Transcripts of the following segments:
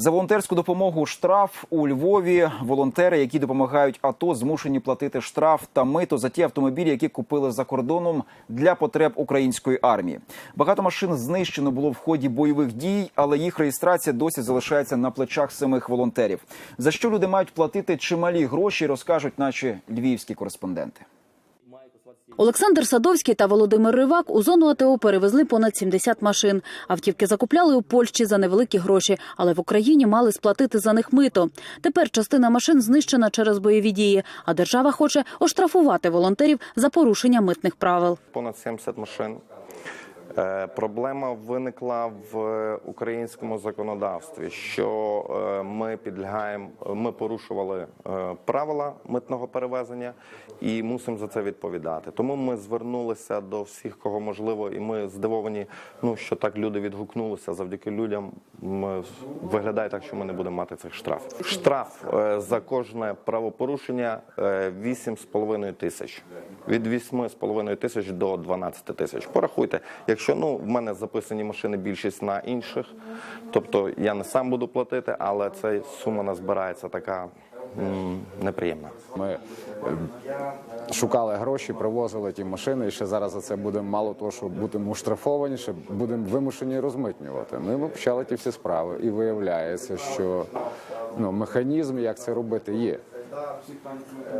За волонтерську допомогу штраф у Львові волонтери, які допомагають АТО, змушені платити штраф та мито за ті автомобілі, які купили за кордоном для потреб української армії. Багато машин знищено було в ході бойових дій, але їх реєстрація досі залишається на плечах самих волонтерів. За що люди мають платити чималі гроші, розкажуть наші львівські кореспонденти. Олександр Садовський та Володимир Ривак у зону АТО перевезли понад 70 машин. Автівки закупляли у Польщі за невеликі гроші, але в Україні мали сплатити за них мито. Тепер частина машин знищена через бойові дії, а держава хоче оштрафувати волонтерів за порушення митних правил. понад 70 машин. Е, Проблема виникла в українському законодавстві, що е, ми підлягаємо, ми порушували е, правила митного перевезення і мусимо за це відповідати. Тому ми звернулися до всіх, кого можливо, і ми здивовані, ну що так люди відгукнулися. Завдяки людям ми, виглядає так, що ми не будемо мати цих штрафів. Штраф е, за кожне правопорушення е, 8,5 тисяч. Від 8,5 тисяч до 12 тисяч. Порахуйте, якщо ну в мене записані машини більшість на інших, тобто я не сам буду платити, але ця сума назбирається така м, неприємна. Ми е, шукали гроші, привозили ті машини, і ще зараз за це будемо мало того, що будемо штрафовані, ще будемо вимушені розмитнювати. Ми почали ті всі справи. І виявляється, що ну, механізм, як це робити, є.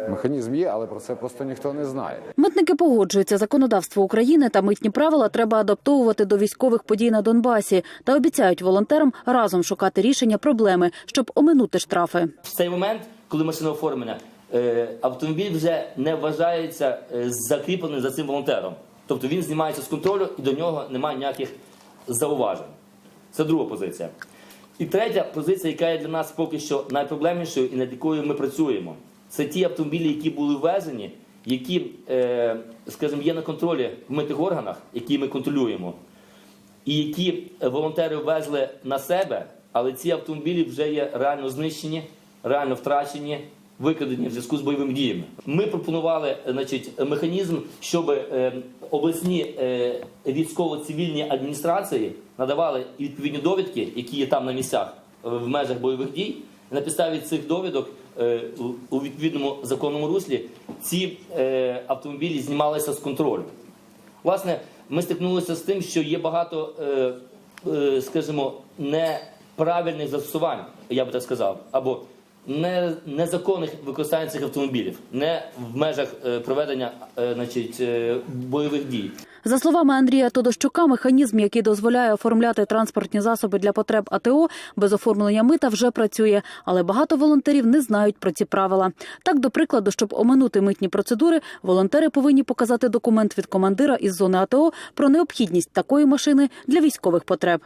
Механізм є, але про це просто ніхто не знає. Митники погоджуються, законодавство України та митні правила треба адаптовувати до військових подій на Донбасі та обіцяють волонтерам разом шукати рішення проблеми, щоб оминути штрафи. В цей момент, коли машина оформлена, е, автомобіль вже не вважається е, закріпленим за цим волонтером. Тобто він знімається з контролю і до нього немає ніяких зауважень. Це друга позиція. І третя позиція, яка є для нас поки що найпроблемнішою і над якою ми працюємо, це ті автомобілі, які були ввезені, які, е, скажімо, є на контролі в митих органах, які ми контролюємо, і які волонтери ввезли на себе, але ці автомобілі вже є реально знищені, реально втрачені, викрадені в зв'язку з бойовими діями. Ми пропонували значить, механізм, щоб е, обласні е, військово-цивільні адміністрації надавали відповідні довідки, які є там на місцях е, в межах бойових дій. На підставі цих довідок у- відповідному законному руслі ці автомобілі знімалися з контролю. Власне, ми стикнулися з тим, що є багато, скажімо, неправильних застосувань, я би так сказав, або незаконних використань цих автомобілів, не в межах е, проведення е, значить, е, бойових дій. За словами Андрія Тодощука, механізм, який дозволяє оформляти транспортні засоби для потреб АТО без оформлення мита, вже працює, але багато волонтерів не знають про ці правила. Так, до прикладу, щоб оминути митні процедури, волонтери повинні показати документ від командира із зони АТО про необхідність такої машини для військових потреб.